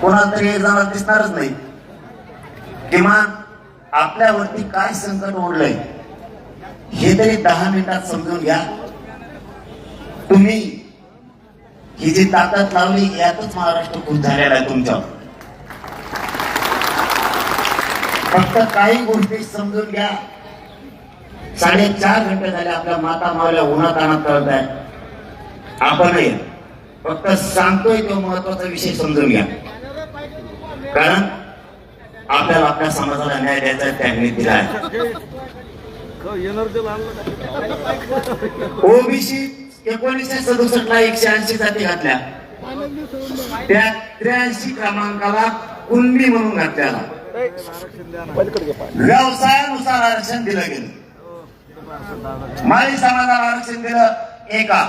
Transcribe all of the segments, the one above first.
कोणाला तरी एक जणाला दिसणारच नाही. किमान आपल्यावरती काय संकट ओढलंय हे तरी दहा मिनिटात समजून घ्या. तुम्ही ही जी ताकद लावली यातच महाराष्ट्र खुश झालेला आहे तुमच्यावर. फक्त काही गोष्टी समजून घ्या. साडेचार घंटे झाले आपल्या माता मावल्या उन्हात आणत कळत आहे आपणही फक्त सांगतोय तो महत्त्वाचा विषय समजून घ्या. कारण आपल्याला आपल्या समाजाला न्याय द्यायचा त्यांनी दिला आहे. ओबीसी एकोणीसशे सदुसष्ट ला एकशे ऐंशी जाती घातल्या. त्या त्र्याऐंशी क्रमांकाला कुणबी म्हणून घातल्याला व्यवसायानुसार आरक्षण दिलं गेलं. माळी समाजाला आरक्षण दिलं एका.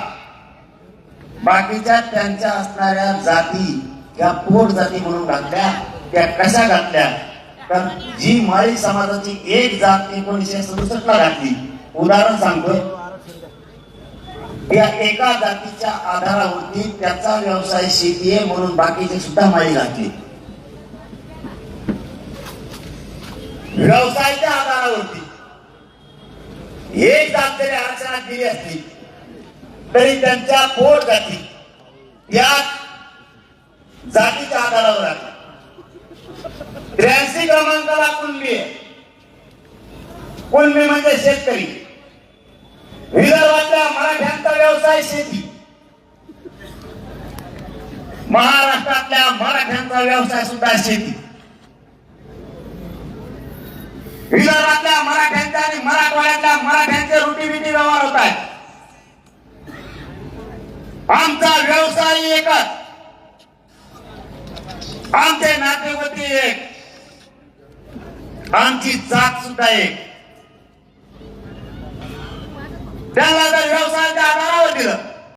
बाकीच्या त्यांच्या असणाऱ्या जाती या पोट जाती म्हणून घातल्या. त्या कशा घातल्या? तर जी माळी समाजाची एक जात एकोणीसशे सदुसष्ट ला घातली. उदाहरण सांगतोय या एका जातीच्या आधारावरती त्याचा व्यवसाय शेती आहे म्हणून बाकीचे सुद्धा माळी घातली. व्यवसायाच्या आधारावरती. एक जात जरी आरक्षणात दिली असती तरी त्यांच्या पोट जाती. या जातीच्या आधारावर आहे त्र्याऐंशी क्रमांकाला कुणबी आहे कुणबी म्हणजे शेतकरी. विदर्भातल्या मराठ्यांचा व्यवसाय शेती. महाराष्ट्रातल्या मराठ्यांचा व्यवसाय सुद्धा शेती. विदर्भातल्या मराठ्यांच्या आणि मराठवाड्यातल्या मराठ्यांचे रुटीबिटी व्यवहार होत आहेत. आमचा व्यवसाय एकच. आमचे नातेवती एक. आमची जात सुद्धा एक. dalam